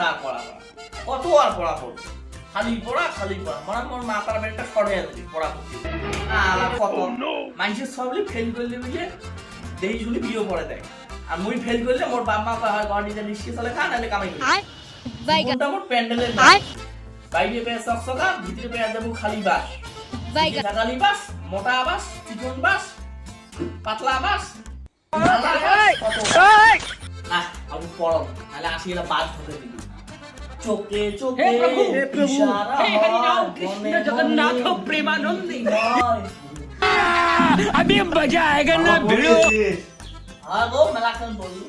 তার পড়া পড়া কত আর পড়া পড়বে? খালি পড়া খালি পড়া। মনে মোর মাথার বেলটা সরে যাচ্ছে পড়া করতে। আর কত? মানুষের সবলি ফেল করলে বুঝে দেহি শুনি বিয়ে পড়ে দেয়। আর মুই ফেল করলে মোর বাপ মা হয় ঘর নিজে নিশ্চিত চলে খা নাহলে কামাই কোনটা মোর প্যান্ডেলের বাইরে পেয়ে চকচকা ভিতরে পেয়ে দেবো খালি বাস। টাকালি বাস মোটা বাস চিকন বাস পাতলা বাস। কত। আবু পড়ো নাহলে আসি এলা বাস হতে দিবি চোখে চোখে প্রভু হে প্রভু হে হরি কৃষ্ণ জগন্নাথ প্রেমানন্দী। আমি মজা আয়েগা না ভিড়ো। আগো মেলাকন বলি।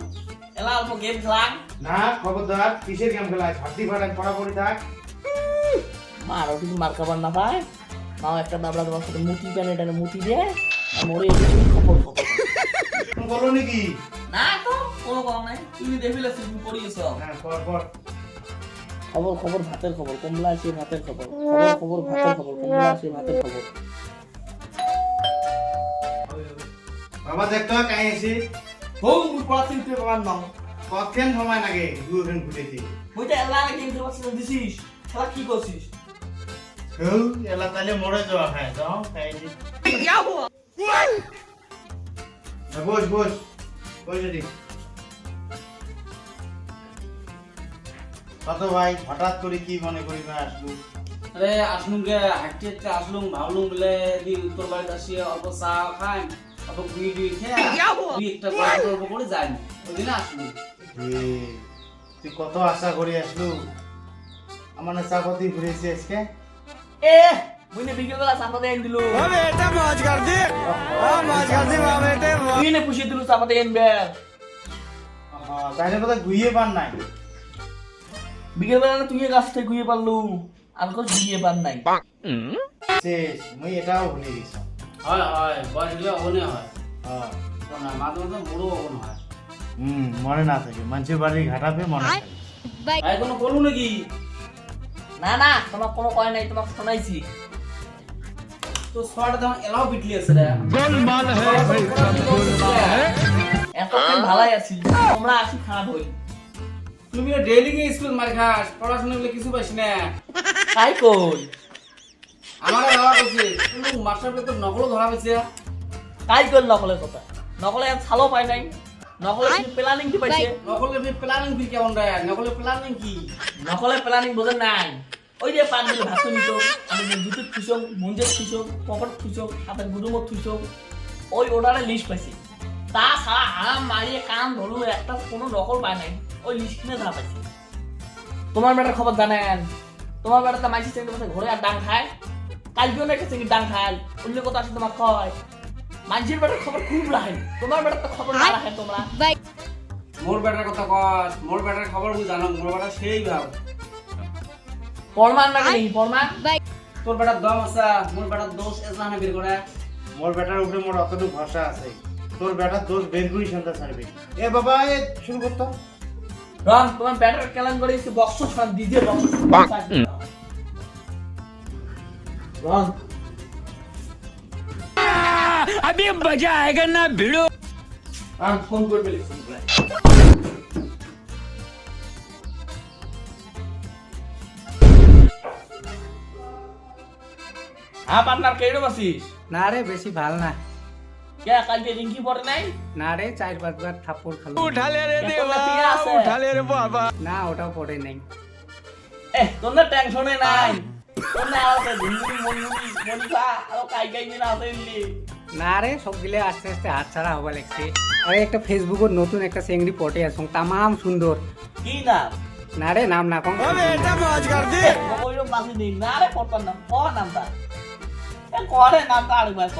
এলা অল্প গেম খেলাম না খবরদার কিসের গেম খেলাস হাতি ফাড়ান পড়াপড়ি থাক মার ওটি মার খাবার না পায়? নাও একটা বাবলা তোমার সাথে মুটি প্যান এটা মুটি দিয়ে মরে খবর খবর বলো নাকি? না তো কোনো কথা নাই। তুমি দেখিলে পড়িয়েছ। হ্যাঁ পর পর খবর খবর ভাতের খবর কমলা আসি ভাতের খবর খবর খবর ভাতের খবর কমলা আসি ভাতের খবর। বাবা দেখতো কাই আছে হো পাতি উঠে বাবার নাম কতক্ষণ সময় লাগে? দুজন ঘুরেছি বুঝতে এলা কিন্তু বসে দিছিস। খেলা কি করছিস হ্যাঁ এলা তাহলে মরে যাওয়া খায় যাও খাই দি বস বস। বস কত ভাই হঠাৎ করে কি মনে করি না আসলু? আরে আসলুম গে হাঁটতে হাঁটতে আসলুম ভাবলুম বলে দি উত্তর বাড়িতে আসি অল্প চা খাই অল্প গুই টুই খেয়ে দুই একটা গল্প গল্প করে যাই ওই দিনে আসলুম এ, তুই কত আশা করি আসলু? আমার না চাপাতি ঘুরেছি আজকে। এ মুই নে বিকেল বেলা চাপাতে এনে দিলু। তুই নে পুষিয়ে দিলু চাপাতে এনবে আহা, তাইলে কথা ঘুরিয়ে পান নাই। বিকেলবেলা তুই গাছ থেকে গুয়ে পারলু আর কোন গুয়ে পার নাই। শেষ মুই এটাও ভুলে গেছি হয় হয় বয়স গেলে হয়। হ্যাঁ মাঝে মাঝে বুড়ো অগন হয়। হুম মনে না থাকে মানুষের বাড়ির ঘাটাপে মনে থাকে। কোনো বলু নাকি? না না তোমার কোনো কয় নাই তোমাকে শোনাইছি। তো শর্ট দাম এলাও পিটলি আছে রে গোলমাল হে ভাই গোলমাল হে এতক্ষণ ভালাই আছিল তোমরা আসি খারাপ হইল তুমি ডেইলি গিয়ে স্কুল মার খাস পড়াশোনা গুলো কিছু পাইস না। তাই কই? আমার বাবা বলছে কিন্তু মাস্টার পেপার নকলও ধরা পেয়েছে তাই কই নকলের কথা? নকলে আর ছালো পাই নাই। নকলে প্ল্যানিং কি পাইছে? নকলের প্ল্যানিং কি কেমন রে? নকলের প্ল্যানিং কি? নকলে প্ল্যানিং বোঝেন নাই। ওই যে পাঁচ দিন ভাত নিছ আমি জুতুর থুইছং মঞ্জের থুইছং পকেট থুইছং হাতের গুদুমত থুইছং ওই অর্ডারে লিস্ট পাইছি। তা ছাড়া হারাম মারিয়ে কান ধরু একটা কোনো নকল পায় নাই। ওই লিস্ট কিনে ধরা পাইছি। তোমার বেটার খবর জানেন? তোমার বেটা তো মাইসি চেঙ্গি বসে ঘরে আর ডাং খায়। কালকেও নাকি চেঙ্গি ডাং খায়? অন্য কথা আছে তোমার কয়। বেটার খবর খুব রাখেন তোমার বেটার তো খবর না রাখেন তোমরা। মোর বেটার কথা কস মোর বেটার খবর বুঝ জানো মোর বেটা সেই ভাব। পরমান না নেই পরমান? তোর বেটার দম আছে মোর বেটার দোষ এজলামে বের করে। মোর বেটার উপরে মোর অতটুকু ভরসা আছে। তোর বেটার দোষ বের করি সন্ধ্যা ছাড়বে এ বাবা এ শুরু করতো রন তোমার ব্যাটার কেলান করে এসে বক্স ছান দিয়ে দিয়ে বক্স রন अभी मजा आएगा ना भिड़ो রন ফোন করবে ফোন করে হ্যাঁ পার্টনার কেডম আছিস না রে বেশি ভাল না কে কালকে রিঙ্কি পড়ে নাই না রে চার পাঁচবার থাপ্পড় খালো উঠালে রে দেবা উঠালে রে বাবা না ওটাও পড়ে নাই এ তোমরা টেনশনে নাই তোমরা আওতে ঝিমুনি মনিমুনি মনিফা আর কাই কাই মিলা আসেনলি না রে সবগুলো আস্তে আস্তে হাত ছাড়া হবা লাগছে আরে একটা ফেসবুকের নতুন একটা চেংড়ি পটে আসুন তামাম সুন্দর কি নাম না রে নাম না কম আরে এটা মাছ কর ওই রকম দিন না রে পড়তাম না ক নামটা এ করে নামটা আরেকবার ক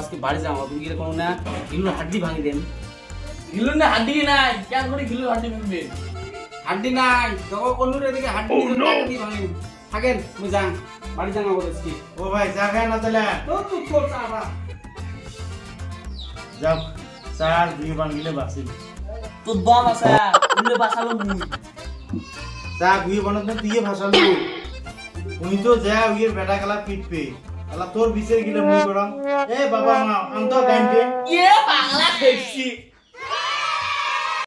আজকে বাড়ি যাব তুমি গিয়ে কোনো না গিলু হাড্ডি ভাঙি দেন। গিলুর না হাড্ডি নাই কেন করে গিলুর হাড্ডি ভাঙবে? হাড্ডি নাই তো কোন এদিকে হাড্ডি দিয়ে ভাঙি। থাকেন মুই যাং বাড়ি যাং আগত আজকে। ও ভাই চা খায় না তাহলে? তো তুই তোর যাও চা দুই বান গিলে বাঁচিল তোর দম আছে উল্লে বাঁচালো মুই। চা গুই বানত না তুই ভাসালু মুই তো যা উইয়ের বেটা গেলা পিটপে তোর বিচার গিলে মুই করাম এ বাবা মা আন্ত গাইতে ইয়ে বাংলা খেয়েছি